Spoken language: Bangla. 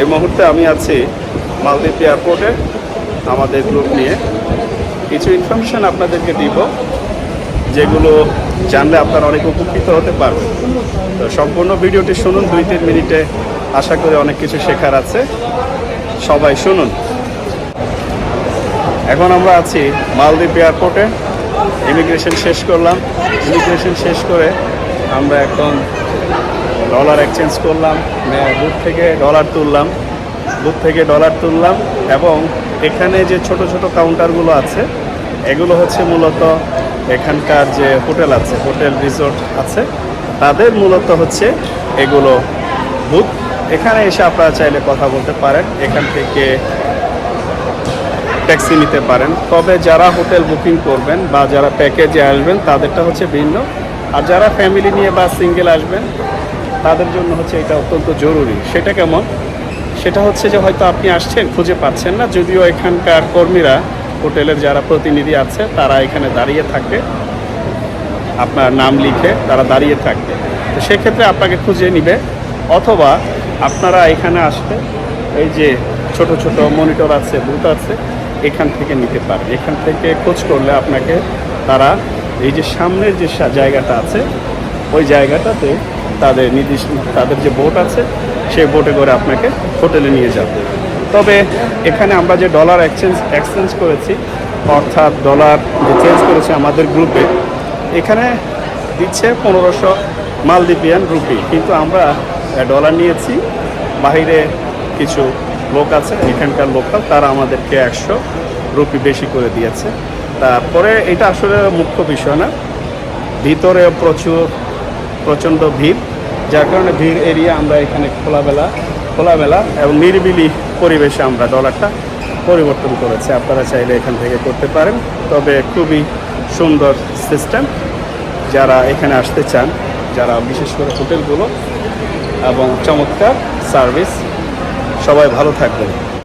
এই মুহূর্তে আমি আছি মালদ্বীপ এয়ারপোর্টে, আমাদের গ্রুপ নিয়ে। কিছু ইনফরমেশন আপনাদেরকে দিব, যেগুলো জানলে আপনারা অনেক উপকৃত হতে পারবেন। তো সম্পূর্ণ ভিডিওটি শুনুন, দুই তিন মিনিটে আশা করি অনেক কিছু শেখার আছে। সবাই শুনুন। এখন আমরা আছি মালদ্বীপ এয়ারপোর্টে। ইমিগ্রেশন শেষ করলাম। ইমিগ্রেশন শেষ করে আমরা এখন ডলার এক্সচেঞ্জ করলাম বুথ থেকে ডলার তুললাম বুথ থেকে ডলার তুললাম এবং এখানে যে ছোট ছোট কাউন্টারগুলো আছে, এগুলো হচ্ছে মূলত এখানকার যে হোটেল আছে হোটেল রিসোর্ট আছে, তাদের মূলত হচ্ছে এগুলো বুথ এখানে এসে আপনারা চাইলে কথা বলতে পারেন, এখান থেকে ট্যাক্সি নিতে পারেন। তবে যারা হোটেল বুকিং করবেন বা যারা প্যাকেজে আসবেন, তাদেরটা হচ্ছে ভিন্ন। আর যারা ফ্যামিলি নিয়ে বা সিঙ্গেল আসবেন তাদের জন্য হচ্ছে এটা অত্যন্ত জরুরি। সেটা কেমন? সেটা হচ্ছে যে হয়তো আপনি আসছেন, খুঁজে পাচ্ছেন না, যদিও এখানকার কর্মীরা, হোটেলের যারা প্রতিনিধি আছে, তারা এখানে দাঁড়িয়ে থাকে আপনার নাম লিখে তারা দাঁড়িয়ে থাকবে। তো সেক্ষেত্রে আপনাকে খুঁজে নিবে, অথবা আপনারা এখানে আসলে এই যে ছোট ছোট মনিটর আছে, বুথ আছে, এখান থেকে নিতে পারেন এখান থেকে খোঁজ করলে আপনাকে তারা এই যে সামনের যে জায়গাটা আছে ওই জায়গাটাতে তাদের নির্দিষ্ট তাদের যে বোট আছে, সেই বোটে করে আপনাকে হোটেলে নিয়ে যাবে। তবে এখানে আমরা যে ডলার এক্সচেঞ্জ এক্সচেঞ্জ করেছি, অর্থাৎ ডলার যে চেঞ্জ করেছে আমাদের গ্রুপে এখানে দিচ্ছে পনেরোশো মালদ্বীপিয়ান রুপি কিন্তু আমরা ডলার নিয়েছি বাইরে কিছু লোক আছে, এখানকার লোকাল তারা আমাদেরকে একশো রুপি বেশি করে দিয়েছে। তারপরে এটা আসলে মুখ্য বিষয় না। ভিতরে প্রচুর প্রচণ্ড ভিড়। যার কারণে ভিড় এরিয়া আমরা এখানে খোলাবেলা, খোলামেলা এবং নিরিবিলি পরিবেশে আমরা ডলারটা পরিবর্তন করেছি। আপনারা চাইলে এখান থেকে করতে পারেন। তবে খুবই সুন্দর সিস্টেম। যারা এখানে আসতে চান, যারা বিশেষ করে হোটেলগুলো এবং চমৎকার সার্ভিস, সবাই ভালো থাকবেন।